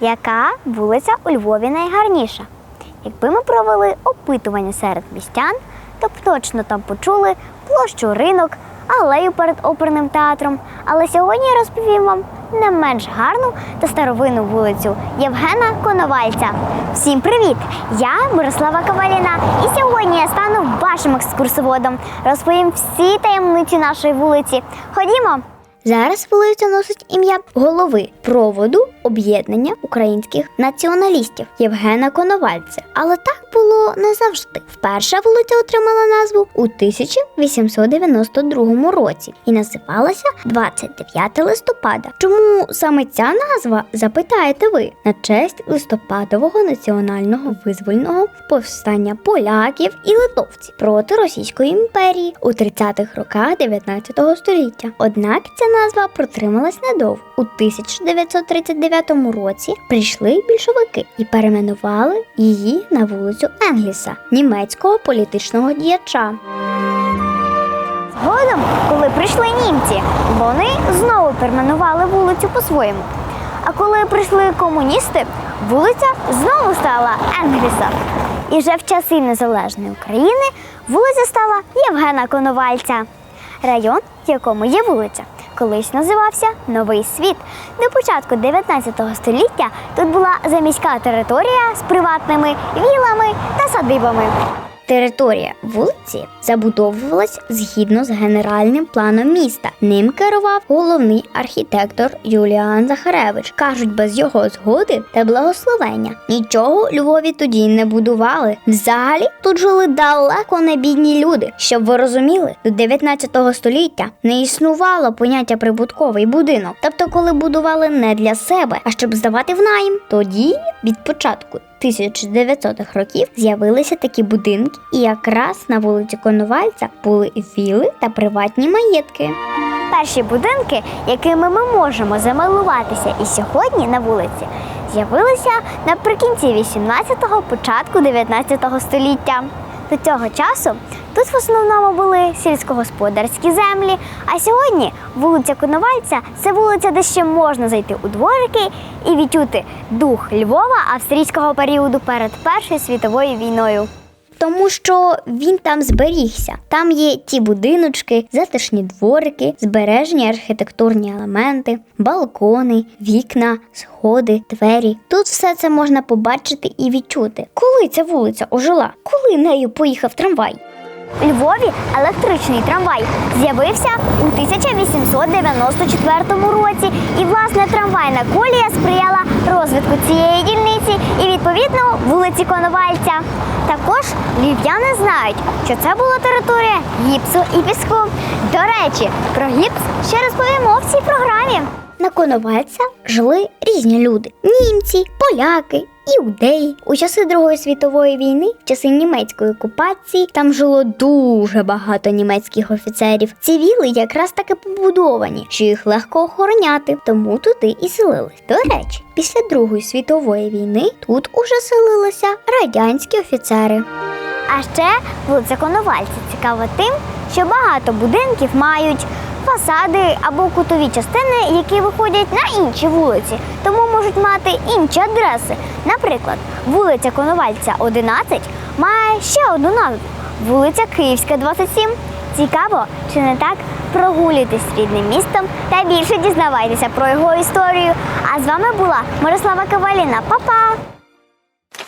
Яка вулиця у Львові найгарніша? Якби ми провели опитування серед містян, то б точно там почули площу ринок, алею перед оперним театром. Але сьогодні я розповім вам не менш гарну та старовинну вулицю Євгена Коновальця. Всім привіт! Я Мирослава Каваліна, і сьогодні я стану вашим екскурсоводом. Розповім всі таємниці нашої вулиці. Ходімо! Зараз вулиця носить ім'я голови проводу об'єднання українських націоналістів Євгена Коновальця. Але так було не завжди. Вперше вулиця отримала назву у 1892 році і називалася 29 листопада. Чому саме ця назва запитаєте ви на честь листопадового національного визвольного повстання поляків і литовців проти Російської імперії у 30-х роках 19 століття. Однак ця назва протрималась недовго. У 1939 році прийшли більшовики і перейменували її на вулицю Енгліса, німецького політичного діяча. Згодом, коли прийшли німці, вони знову перейменували вулицю по-своєму. А коли прийшли комуністи, вулиця знову стала Енгельса. І вже в часи незалежної України вулиця стала Євгена Коновальця. Район, в якому є вулиця, колись називався Новий Світ. До початку 19 століття тут була заміська територія з приватними вілами та садибами. Територія вулиці забудовувалась згідно з генеральним планом міста. Ним керував головний архітектор Юліан Захаревич. Кажуть, без його згоди та благословення нічого Львові тоді не будували. Взагалі тут жили далеко не бідні люди. Щоб ви розуміли, до 19 століття не існувало поняття прибутковий будинок. Тобто, коли будували не для себе, а щоб здавати в найм, тоді від початку 1900-х років з'явилися такі будинки, і якраз на вулиці Коновальця були віли та приватні маєтки. Перші будинки, якими ми можемо замилуватися і сьогодні на вулиці, з'явилися наприкінці 18-го, початку 19-го століття. До цього часу тут в основному були сільськогосподарські землі. А сьогодні вулиця Коновальця це вулиця, де ще можна зайти у дворики і відчути дух Львова австрійського періоду перед Першою світовою війною. Тому що він там зберігся. Там є ті будиночки, затишні дворики, збережені архітектурні елементи, балкони, вікна, сходи, двері. Тут все це можна побачити і відчути. Коли ця вулиця ожила? Коли нею поїхав трамвай? Львові електричний трамвай з'явився у 1894 році, і власне трамвайна колія сприяла розвитку цієї дільниці і відповідно вулиці Коновальця. Також львів'яни знають, що це була територія гіпсу і піску. До речі, про гіпс ще розповімо в цій програмі. На Коновальця жили різні люди: німці, поляки, іудеї. У часи Другої світової війни, в часи німецької окупації, там жило дуже багато німецьких офіцерів. Ці віли якраз таки побудовані, що їх легко охороняти, тому туди і селились. До речі, після Другої світової війни тут уже селилися радянські офіцери. А ще вулиця Коновальця цікава тим, що багато будинків мають фасади або кутові частини, які виходять на інші вулиці, тому можуть мати інші адреси. Наприклад, вулиця Коновальця 11 має ще одну назву вулиця Київська, 27. Цікаво, чи не так? Прогулюйтесь рідним містом та більше дізнавайтеся про його історію. А з вами була Мирослава Каваліна. Па-па!